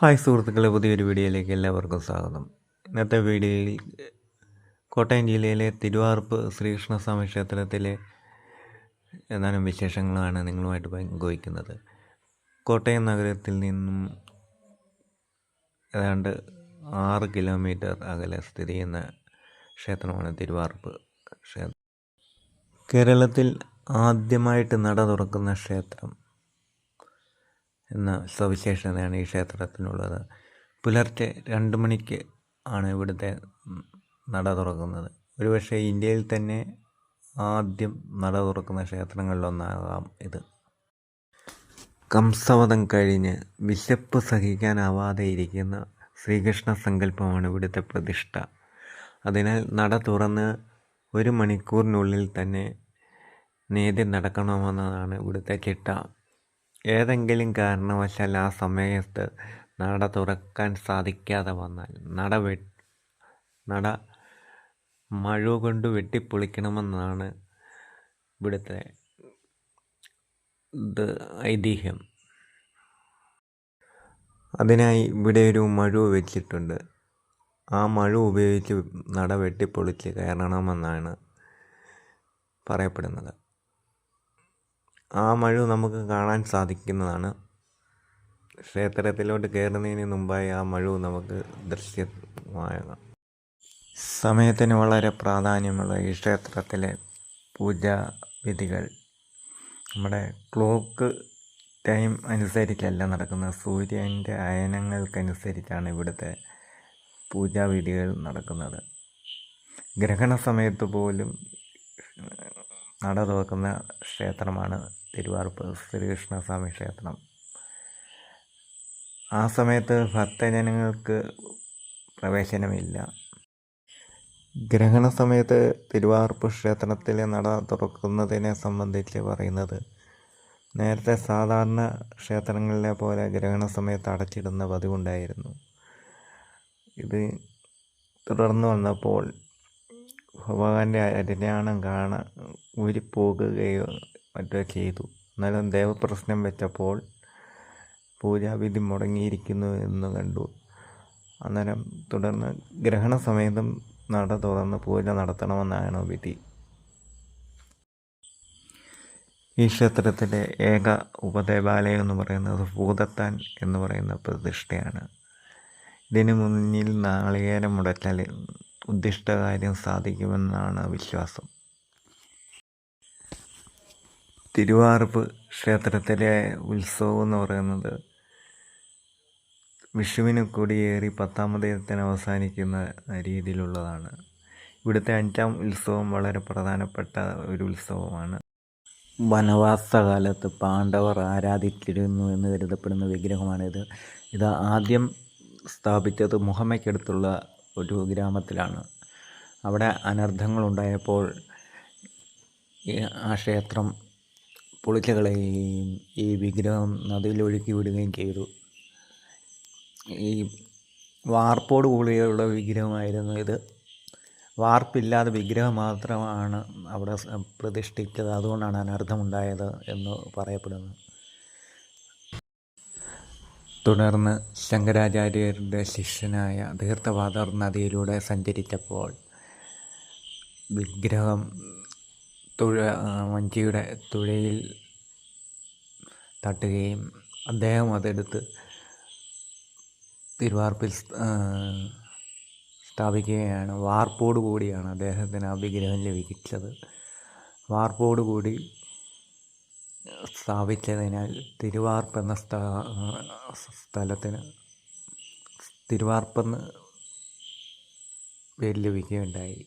Hi സുഹൃത്തുക്കളെ പുതിയൊരു വീഡിയോയിലേക്ക് എല്ലാവർക്കും സ്വാഗതം. ഇന്നത്തെ വീഡിയോയിൽ കോട്ടയം ജില്ലയിലെ തിരുവാർപ്പ് ശ്രീകൃഷ്ണസ്വാമി ക്ഷേത്രത്തിലെ ഏതാനും വിശേഷങ്ങളാണ് നിങ്ങളുമായിട്ട് പങ്കുവയ്ക്കുന്നത്. കോട്ടയം നഗരത്തിൽ നിന്നും ഏതാണ്ട് ആറ് കിലോമീറ്റർ അകലെ സ്ഥിതി ചെയ്യുന്ന ക്ഷേത്രമാണ് തിരുവാർപ്പ് ക്ഷേത്രം. കേരളത്തിൽ ആദ്യമായിട്ട് നട തുറക്കുന്ന ക്ഷേത്രം എന്ന സവിശേഷതയാണ് ഈ ക്ഷേത്രത്തിനുള്ളത്. പുലർച്ചെ രണ്ട് മണിക്ക് ആണ് ഇവിടുത്തെ നട തുറക്കുന്നത്. ഒരുപക്ഷെ ഇന്ത്യയിൽ തന്നെ ആദ്യം നട തുറക്കുന്ന ക്ഷേത്രങ്ങളിലൊന്നാകാം ഇത്. കംസവധം കഴിഞ്ഞ് വിശപ്പ് സഹിക്കാനാവാതെ ഇരിക്കുന്ന ശ്രീകൃഷ്ണ സങ്കല്പമാണ് ഇവിടുത്തെ പ്രതിഷ്ഠ. അതിനാൽ നട തുറന്ന് ഒരു മണിക്കൂറിനുള്ളിൽ തന്നെ നേതി നടക്കണമെന്നതാണ് ഇവിടുത്തെ ചിട്ട. ഏതെങ്കിലും കാരണവശാൽ ആ സമയത്ത് നട തുറക്കാൻ സാധിക്കാതെ വന്നാൽ നട വെ നട മഴ കൊണ്ട് വെട്ടിപ്പൊളിക്കണമെന്നാണ് ഇവിടുത്തെ ഇത് ഐതിഹ്യം. അതിനായി ഇവിടെ ഒരു മഴ വെച്ചിട്ടുണ്ട്. ആ മഴ ഉപയോഗിച്ച് നട വെട്ടിപ്പൊളിച്ച് കയറണമെന്നാണ് പറയപ്പെടുന്നത്. ആ മഴ നമുക്ക് കാണാൻ സാധിക്കുന്നതാണ്. ക്ഷേത്രത്തിലോട്ട് കയറുന്നതിന് മുമ്പായി ആ മഴ നമുക്ക് ദൃശ്യമാകാം സമയത്തിന് വളരെ പ്രാധാന്യമുള്ള ഈ ക്ഷേത്രത്തിലെ പൂജാ വിധികൾ. നമ്മുടെ ക്ലോക്ക് ടൈം അനുസരിച്ചല്ല നടക്കുന്നത്. സൂര്യന്റെ അയനങ്ങൾക്കനുസരിച്ചാണ് ഇവിടുത്തെ പൂജാവിധികൾ നടക്കുന്നത്. ഗ്രഹണ സമയത്ത് പോലും നട തുറക്കുന്ന ക്ഷേത്രമാണ് തിരുവാർപ്പ് ശ്രീകൃഷ്ണസ്വാമി ക്ഷേത്രം. ആ സമയത്ത് ഭക്തജനങ്ങൾക്ക് പ്രവേശനമില്ല. ഗ്രഹണ സമയത്ത് തിരുവാർപ്പ് ക്ഷേത്രത്തിൽ നട തുറക്കുന്നതിനെ സംബന്ധിച്ച് പറയുന്നത് നേരത്തെ സാധാരണ ക്ഷേത്രങ്ങളിലെ പോലെ ഗ്രഹണ സമയത്ത് അടച്ചിടുന്ന പതിവുണ്ടായിരുന്നു. ഇത് തുടർന്ന് വന്നപ്പോൾ ഭഗവാന്റെ അരിഞ്ഞാണം കാണാൻ ഊരിപ്പോകുകയോ മറ്റോ ചെയ്തു. എന്നാലും ദേവപ്രശ്നം വെച്ചപ്പോൾ പൂജാവിധി മുടങ്ങിയിരിക്കുന്നു എന്ന് കണ്ടു. അന്നേരം തുടർന്ന് ഗ്രഹണ സമയത്തും നട തുറന്ന് പൂജ നടത്തണമെന്നാണ് വിധി. ഈ ക്ഷേത്രത്തിലെ ഏക ഉപദേവാലയം എന്ന് പറയുന്നത് ഭൂതത്താൻ എന്ന് പറയുന്ന പ്രതിഷ്ഠയാണ്. ഇതിനു മുന്നിൽ നാളികേരം മുടച്ചാൽ ഉദ്ദിഷ്ടകാര്യം സാധിക്കുമെന്നാണ് വിശ്വാസം. തിരുവാർപ്പ് ക്ഷേത്രത്തിലെ ഉത്സവം എന്ന് പറയുന്നത് വിഷുവിന് കൊടിയേറി പത്താം ദിനത്തിന് അവസാനിക്കുന്ന രീതിയിലുള്ളതാണ്. ഇവിടുത്തെ അഞ്ചാം ഉത്സവം വളരെ പ്രധാനപ്പെട്ട ഒരു ഉത്സവമാണ്. വനവാസകാലത്ത് പാണ്ഡവർ ആരാധിച്ചിരുന്നു എന്ന് കരുതപ്പെടുന്ന വിഗ്രഹമാണിത്. ഇത് ആദ്യം സ്ഥാപിച്ചത് മുഹമ്മയ്ക്കടുത്തുള്ള ഒരു ഗ്രാമത്തിലാണ്. അവിടെ അനർത്ഥങ്ങളുണ്ടായപ്പോൾ ആ ക്ഷേത്രം പൊളിച്ചു കളയുകയും ഈ വിഗ്രഹം നദിയിലൊഴുക്കി വിടുകയും ചെയ്തു. ഈ വാർപ്പോട് കൂടിയുള്ള വിഗ്രഹമായിരുന്നു ഇത്. വാർപ്പില്ലാതെ വിഗ്രഹം മാത്രമാണ് അവിടെ പ്രതിഷ്ഠിച്ചത്. അതുകൊണ്ടാണ് അനർത്ഥമുണ്ടായത് എന്ന് പറയപ്പെടുന്നു. തുടർന്ന് ശങ്കരാചാര്യരുടെ ശിഷ്യനായ തീർത്ഥവാദർ നദിയിലൂടെ സഞ്ചരിച്ചപ്പോൾ വിഗ്രഹം തുഴ വഞ്ചിയുടെ തുഴയിൽ തട്ടുകയും അദ്ദേഹം അതെടുത്ത് തിരുവാർപ്പിൽ സ്ഥാപിക്കുകയാണ്. വാർപ്പോട് കൂടിയാണ് അദ്ദേഹത്തിന് ആ വിഗ്രഹം ലഭിച്ചത്. വാർപ്പോട് കൂടി സ്ഥാപിച്ചതിനാൽ തിരുവാർപ്പ് എന്ന സ്ഥലത്തിന് തിരുവാർപ്പെന്ന് പേര് ലഭിക്കുകയുണ്ടായി.